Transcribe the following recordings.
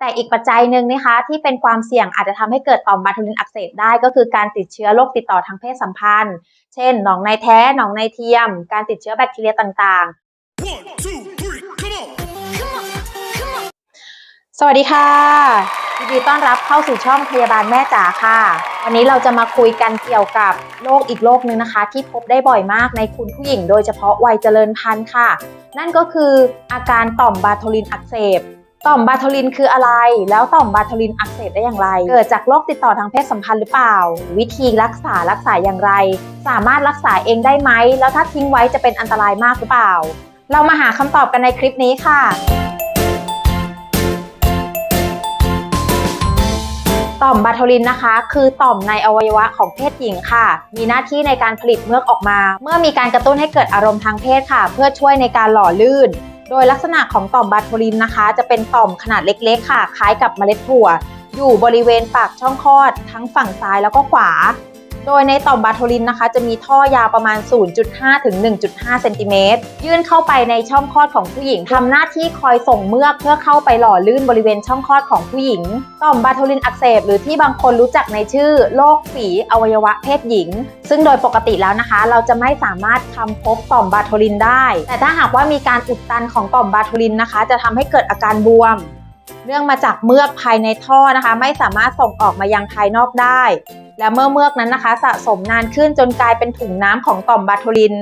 แต่อีกปัจจัยหนึ่งนะคะที่เป็นความเสี่ยงอาจจะทำให้เกิดต่อมบาทูลินอักเสบได้ก็คือการติดเชื้อโรคติดต่อทางเพศสัมพันธ์ เช่น หนองในแท้ หนองในเทียม การติดเชื้อแบคทีเรียต่าง One, two, three, come on! ๆสวัสดีค่ะยินดีต้อนรับเข้าสู่ช่องพยาบาลแม่จ๋าค่ะ วันนี้เราจะมาคุยกันเกี่ยวกับโรคอีกโรคนึงนะคะ ที่พบได้บ่อยมากในคุณผู้หญิง โดยเฉพาะวัยเจริญพันธุ์ค่ะ นั่นก็คืออาการต่อมบาโทลินอักเสบ ต่อมบาโทลินคืออะไร แล้วต่อมบาโทลินอักเสบได้อย่างไร เกิดจากโรคติดต่อทางเพศสัมพันธ์หรือเปล่า วิธีรักษารักษาอย่างไร สามารถรักษาเองได้ไหม แล้วถ้าทิ้งไว้จะเป็นอันตรายมากหรือเปล่า เรามาหาคำตอบกันในคลิปนี้ค่ะต่อมบาโทลินนะคะ คือต่อมในอวัยวะของเพศหญิงค่ะ มีหน้าที่ในการผลิตเมือกออกมา เมื่อมีการกระตุ้นให้เกิดอารมณ์ทางเพศค่ะ เพื่อช่วยในการหล่อลื่น โดยลักษณะของต่อมบาโทลินนะคะ จะเป็นต่อมขนาดเล็กๆ ค่ะ คล้ายกับเมล็ดถั่ว อยู่บริเวณปากช่องคลอดทั้งฝั่งซ้ายแล้วก็ขวา โดยในต่อมบาโทลินนะคะ จะมีท่อยาวประมาณ 0.5 ถึง 1.5 เซนติเมตร ยื่นเข้าไปในช่องคลอดของผู้หญิงทำหน้าที่คอยส่งเมือกเพื่อเข้าไปหล่อลื่นบริเวณช่องคลอดของผู้หญิง ต่อมบาโทลินอักเสบหรือที่บางคนรู้จักในชื่อโรคฝีอวัยวะเพศหญิง ซึ่งโดยปกติแล้วนะคะ เราจะไม่สามารถทำพบต่อมบาโทลินได้ แต่ถ้าหากว่ามีการอุดตันของต่อมบาโทลินนะคะ จะทำให้เกิดอาการบวม เนื่องมาจากเมือกภายในท่อนะคะ ไม่สามารถส่งออกมายังภายนอกได้ และเมื่อเมือกนั้นนะคะ สะสมนานขึ้นจนกลายเป็นถุงน้ำของต่อมบาโทลิน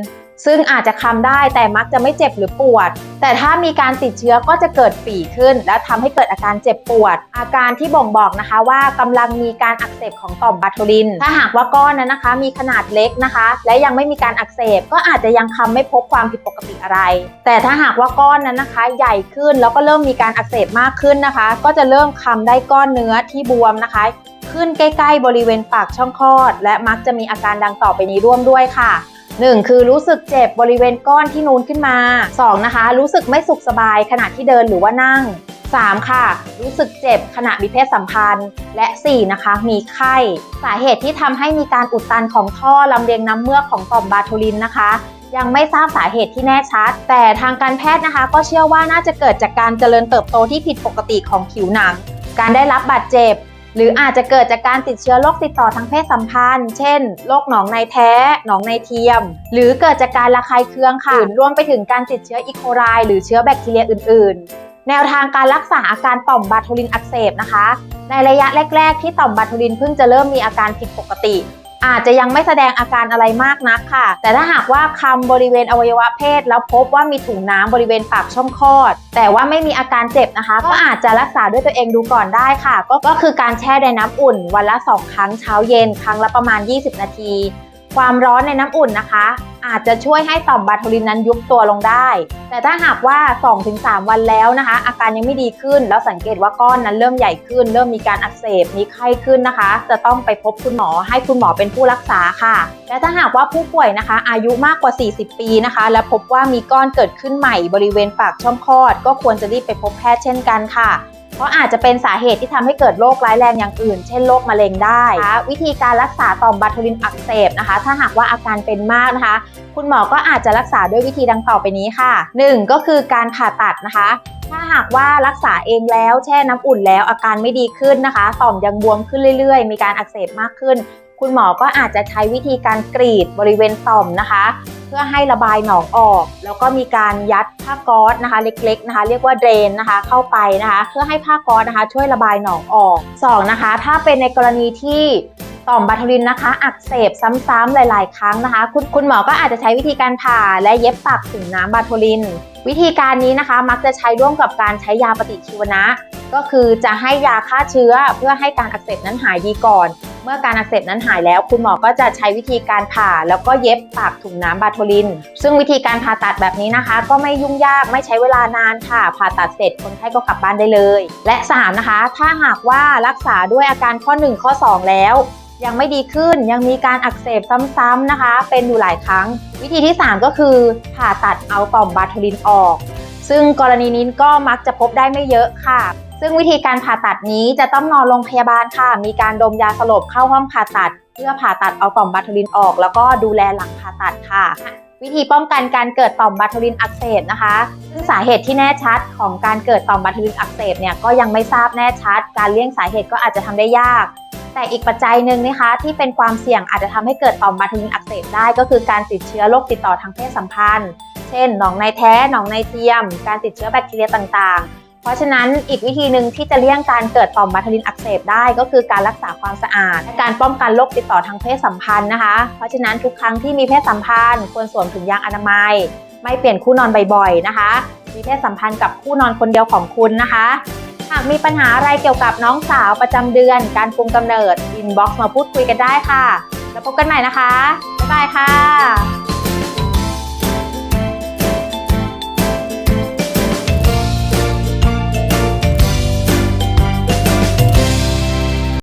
ซึ่งอาจจะคำได้แต่มักจะไม่เจ็บหรือปวด แต่ถ้ามีการติดเชื้อก็จะเกิดฝีขึ้น และทำให้เกิดอาการเจ็บปวด อาการที่บ่งบอกนะคะว่ากำลังมีการอักเสบของต่อมบาโทลิน ถ้าหากว่าก้อนนั้นนะคะ มีขนาดเล็กนะคะ และยังไม่มีการอักเสบก็อาจจะยังคำไม่พบความผิดปกติอะไร แต่ถ้าหากว่าก้อนนั้นนะคะ ใหญ่ขึ้นแล้วก็เริ่มมีการอักเสบมากขึ้นนะคะ ก็จะเริ่มคำได้ก้อนเนื้อที่บวมนะคะ ขึ้นใกล้ ๆ บริเวณปากช่องคลอด และมักจะมีอาการดังต่อไปนี้ร่วมด้วยค่ะ 1. คือรู้สึกเจ็บบริเวณก้อนที่นูนขึ้นมา 2. นะคะ รู้สึกไม่สุขสบายขณะที่เดินหรือว่านั่ง 3. ค่ะ รู้สึกเจ็บขณะมีเพศสัมพันธ์ และ 4. นะคะ มีไข้ สาเหตุที่ทำให้มีการอุดตันของท่อลำเลียงน้ำเมือกของต่อมบาโทลินนะคะ ยังไม่ทราบสาเหตุที่แน่ชัด แต่ทางการแพทย์นะคะ ก็เชื่อว่าน่าจะเกิดจากการเจริญเติบโตที่ผิดปกติของผิวหนัง การได้รับบาดเจ็บ หรืออาจจะเกิดจากการติดเชื้อโรคติดต่อทางเพศสัมพันธ์ เช่น โรคหนองในแท้ หนองในเทียม หรือเกิดจากการระคายเคืองค่ะรวมไปถึงการติดเชื้ออีโคไลหรือเชื้อแบคทีเรียอื่น ๆแนวทางการรักษาอาการต่อมบาโทลินอักเสบนะคะ ในระยะแรก ๆ ที่ต่อมบาโทลินเพิ่งจะเริ่มมีอาการผิดปกติ อาจจะยังไม่แสดงอาการอะไรมากนักค่ะ แต่ถ้าหากว่าคำบริเวณอวัยวะเพศ แล้วพบว่ามีถุงน้ำบริเวณปากช่องคลอด แต่ว่าไม่มีอาการเจ็บนะคะ ก็อาจจะรักษาด้วยตัวเองดูก่อนได้ค่ะ ก็ก็คือการแช่ในน้ำอุ่น วันละ 2 ครั้งเช้าเย็น ครั้งละประมาณ 20 นาที ความร้อนในน้ำอุ่นนะคะ อาจจะช่วยให้ต่อมบาโทลินนั้นยุบตัวลงได้ แต่ถ้าหากว่า 2-3 วันแล้วนะคะ อาการยังไม่ดีขึ้น แล้วสังเกตว่าก้อนนั้นเริ่มใหญ่ขึ้น เริ่มมีการอักเสบมีไข้ขึ้นนะคะ จะต้องไปพบคุณหมอให้คุณหมอเป็นผู้รักษาค่ะ และถ้าหากว่าผู้ป่วยนะคะ อายุมากกว่า 40 ปีนะคะ และพบว่ามีก้อนเกิดขึ้นใหม่บริเวณปากช่องคลอด ก็ควรจะรีบไปพบแพทย์เช่นกันค่ะ เพราะอาจจะเป็นสาเหตุที่ทำให้เกิดโรคร้ายแรงอย่างอื่น เช่นโรคมะเร็งได้ะวิธีการรักษาต่อมบาโทลินอักเสบนะคะ ถ้าหากว่าอาการเป็นมากนะคะ คุณหมอก็อาจจะรักษาด้วยวิธีดังต่อไปนี้ค่ะ 1. ก็คือการผ่าตัดนะคะ ถ้าหากว่ารักษาเองแล้วแช่น้ำอุ่นแล้วอาการไม่ดีขึ้นนะคะ ต่อมยังบวมขึ้นเรื่อย ๆ มีการอักเสบมากขึ้น คุณหมอก็อาจจะใช้วิธีการกรีดบริเวณต่อมนะคะ เพื่อให้ระบายหนองออก แล้วก็มีการยัดผ้าก๊อซนะคะ เล็กๆนะคะ เรียกว่าเดรนนะคะ เข้าไปนะคะ เพื่อให้ผ้าก๊อซนะคะ ช่วยระบายหนองออกสองนะคะ ถ้าเป็นในกรณีที่ต่อมบาโทลินนะคะ อักเสบซ้ำๆหลาย ๆ ครั้งนะคะ คุณคุณหมอก็อาจจะใช้วิธีการผ่าและเย็บปากถุงน้ำบาโทลิน วิธีการนี้นะคะ มักจะใช้ร่วมกับการใช้ยาปฏิชีวนะ ก็คือจะให้ยาฆ่าเชื้อเพื่อให้การอักเสบนั้นหายดีก่อน เมื่อการอักเสบนั้นหายแล้ว คุณหมอก็จะใช้วิธีการผ่า แล้วก็เย็บปากถุงน้ำบาโทลิน ซึ่งวิธีการผ่าตัดแบบนี้นะคะ ก็ไม่ยุ่งยากไม่ใช้เวลานานค่ะ ผ่าตัดเสร็จคนไข้ก็กลับบ้านได้เลย และ3นะคะ ถ้าหากว่ารักษาด้วยอาการข้อ 1 ข้อ 2 แล้วยังไม่ดีขึ้นยังมีการอักเสบซ้ำๆนะคะ เป็นอยู่หลายครั้ง วิธีที่ 3 ก็คือผ่าตัดเอาต่อมบาโทลินออก ซึ่งกรณีนี้ก็มักจะพบได้ไม่เยอะค่ะ ซึ่งวิธีการผ่าตัดนี้จะต้องนอนโรงพยาบาลค่ะ มีการดมยาสลบเข้าห้องผ่าตัด เพื่อผ่าตัดเอาต่อมบาโทลินออก แล้วก็ดูแลหลังผ่าตัดค่ะ วิธีป้องกันการเกิดต่อมบาทูลินอักเสบนะคะ ซึ่งสาเหตุที่แน่ชัดของการเกิดต่อมบาทูลินอักเสบเนี่ยก็ยังไม่ทราบแน่ชัด การเลี่ยงสาเหตุก็อาจจะทำได้ยาก แต่อีกปัจจัยหนึ่งนะคะที่เป็นความเสี่ยงอาจจะทำให้เกิดต่อมบาทูลินอักเสบได้ ก็คือการติดเชื้อโรคติดต่อทางเพศสัมพันธ์ เช่น หนองในแท้ หนองในเทียม การติดเชื้อแบคทีเรียต่างๆ ราะฉะนั้นอีกวิธีหนึ่งที่จะเลี่ยงการเกิดต่อมบาทูลินอักเสบได้ ก็คือการรักษาความสะอาดและการป้องกันโรคติดต่อทางเพศสัมพันธ์นะคะ เพราะฉะนั้นทุกครั้งที่มีเพศสัมพันธ์ ควรสวมถุงยางอนามัย ไม่เปลี่ยนคู่นอนบ่อยๆนะคะ มีเพศสัมพันธ์กับคู่นอนคนเดียวของคุณนะคะ หากมีปัญหาอะไรเกี่ยวกับน้องสาวประจำเดือน การคุมกำเนิดอินบ็อกซ์มาพูดคุยกันได้ค่ะ แล้วพบกันใหม่นะคะบ๊ายบายค่ะ